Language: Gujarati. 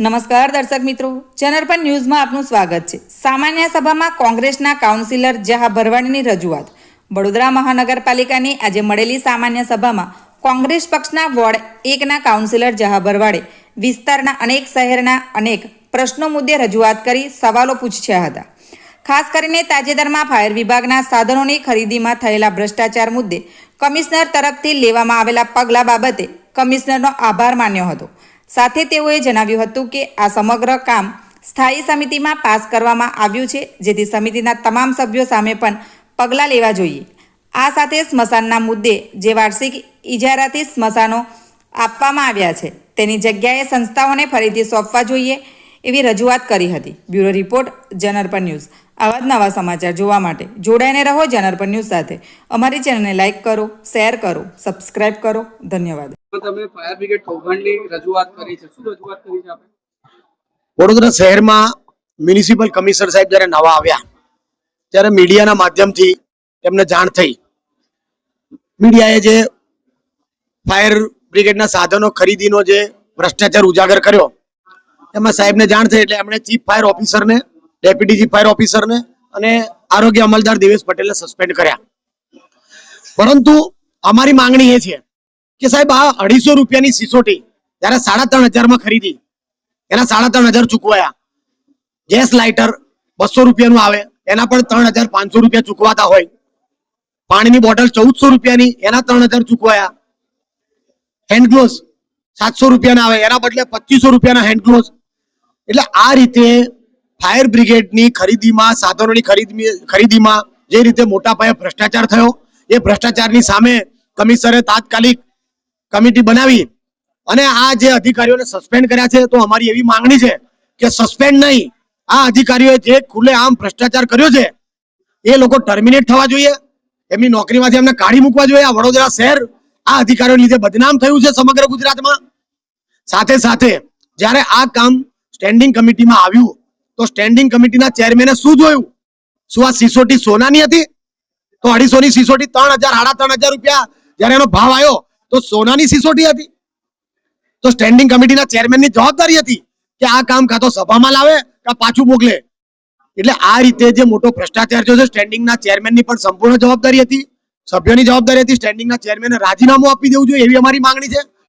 નમસ્કાર દર્શક મિત્રો. ચેનલ ન્યૂઝમાં આપનું સ્વાગત છે. સામાન્ય સભામાં કોંગ્રેસના કાઉન્સિલર જહા ભરવાડની રજૂઆત. વડોદરા મહાનગરપાલિકાની આજે મળેલી સામાન્ય સભામાં કોંગ્રેસ પક્ષના વોર્ડ એકના કાઉન્સિલર જહા ભરવાડે વિસ્તારના અનેક શહેરના અનેક પ્રશ્નો મુદ્દે રજૂઆત કરી સવાલો પૂછ્યા હતા. ખાસ કરીને તાજેતરમાં ફાયર વિભાગના સાધનોની ખરીદીમાં થયેલા ભ્રષ્ટાચાર મુદ્દે કમિશનર તરફથી લેવામાં આવેલા પગલાં બાબતે કમિશનરનો આભાર માન્યો હતો. સાથે તેઓએ જણાવ્યું હતું કે આ સમગ્ર કામ સ્થાયી સમિતિમાં પાસ કરવામાં આવ્યું છે, જેથી સમિતિના તમામ સભ્યો સામે પણ પગલાં લેવા જોઈએ. આ સાથે સ્મશાનના મુદ્દે જે વાર્ષિક ઇજારાથી સ્મશાનો આપવામાં આવ્યા છે, તેની જગ્યાએ સંસ્થાઓને ફરીથી સોંપવા જોઈએ. એવી રજૂઆત કરી હતી. બ્યુરો રિપોર્ટ જનરપર ન્યૂઝ. આવા જ નવા સમાચાર જોવા માટે જોડાઈને રહો જનરપર ન્યૂઝ સાથે. અમારી ચેનલને લાઇક કરો શેર કરો સબસ્ક્રાઇબ કરો. ધન્યવાદ. તમે ફાયર બ્રિગેડ કૌભાંડની રજૂઆત કરી છે. શું રજૂઆત કરી છે આપણે? વડોદરા શહેરમાં મ્યુનિસિપલ કમિશનર સાહેબ જ્યારે નવા આવ્યા ત્યારે મીડિયાના માધ્યમથી એમને જાણ થઈ. મીડિયાએ જે ફાયર બ્રિગેડના સાધનો ખરીદીનો જે ભ્રષ્ટાચાર ઉજાગર કર્યો એમાં સાહેબને જાણ થઈ એટલે એમણે ચીફ ફાયર ઓફિસરને, ડેપ્યુટી ચીફ ફાયર ઓફિસરને અને આરોગ્ય અમલદાર દેવેશ પટેલને સસ્પેન્ડ કર્યા. પરંતુ અમારી માંગણી એ છે કે સાહેબ આ અઢીસો રૂપિયાની સિસોટી જ્યારે સાડા ત્રણ હજારમાં ખરીદી, એના સાડા ત્રણ હજાર ચૂકવાયા. ગેસ લાઇટર બસો રૂપિયાનું આવે, એના પણ ત્રણ હજાર પાંચસો રૂપિયા ચૂકવાતા હોય. પાણીની બોટલ ચૌદસો રૂપિયાની, એના ત્રણ હજાર ચૂકવાયા. હેન્ડ સાતસો રૂપિયાના આવે, એના બદલે પચીસો રૂપિયાના હેન્ડ એટલે આ રીતે ફાયર બ્રિગેડની ખરીદીમાં, સાધનોની ખરીદી ખરીદીમાં જે રીતે મોટા પાયે ભ્રષ્ટાચાર થયો, એ ભ્રષ્ટાચારની સામે કમિશનરે તાત્કાલિક કમિટી બનાવી અને આ જે અધિકારીઓને સસ્પેન્ડ કર્યા છે, તો અમારી એવી માંગણી છે કે સસ્પેન્ડ નહીં. આ અધિકારીઓએ જે ખુલ્લે આમ ભ્રષ્ટાચાર કર્યો છે, એ લોકો ટર્મિનેટ થવા જોઈએ, એમની નોકરીમાંથી એમને કાઢી મૂકવા જોઈએ. આ વડોદરા શહેર આ અધિકારીઓ લીધે બદનામ થયું છે સમગ્ર ગુજરાતમાં. સાથે સાથે જ્યારે આ કામ સ્ટેન્ડિંગ કમિટીમાં આવ્યું. તો સ્ટેન્ડિંગ કમિટીના ચેરમેને શું જોયું? શું આ સિસોટી સોનાની હતી? તો અઢીસો ની સિસોટી ત્રણ હજાર, સાડા ત્રણ હજાર રૂપિયા જ્યારે એનો ભાવ આવ્યો, તો સોનાની સિસોટી હતી. તો સ્ટેન્ડિંગ કમિટીના ચેરમેનની જવાબદારી હતી કે આ કામ કાં તો સભામાં લાવે કાં પાછું મોકલે. એટલે આ રીતે જે મોટો ભ્રષ્ટાચાર થયો છે સ્ટેન્ડિંગના ચેરમેનની પણ સંપૂર્ણ જવાબદારી હતી. સભ્યોની જવાબદારી હતી સ્ટેન્ડિંગના ચેરમેને રાજીનામું આપી દેવું જોઈએ એવી અમારી માંગણી છે.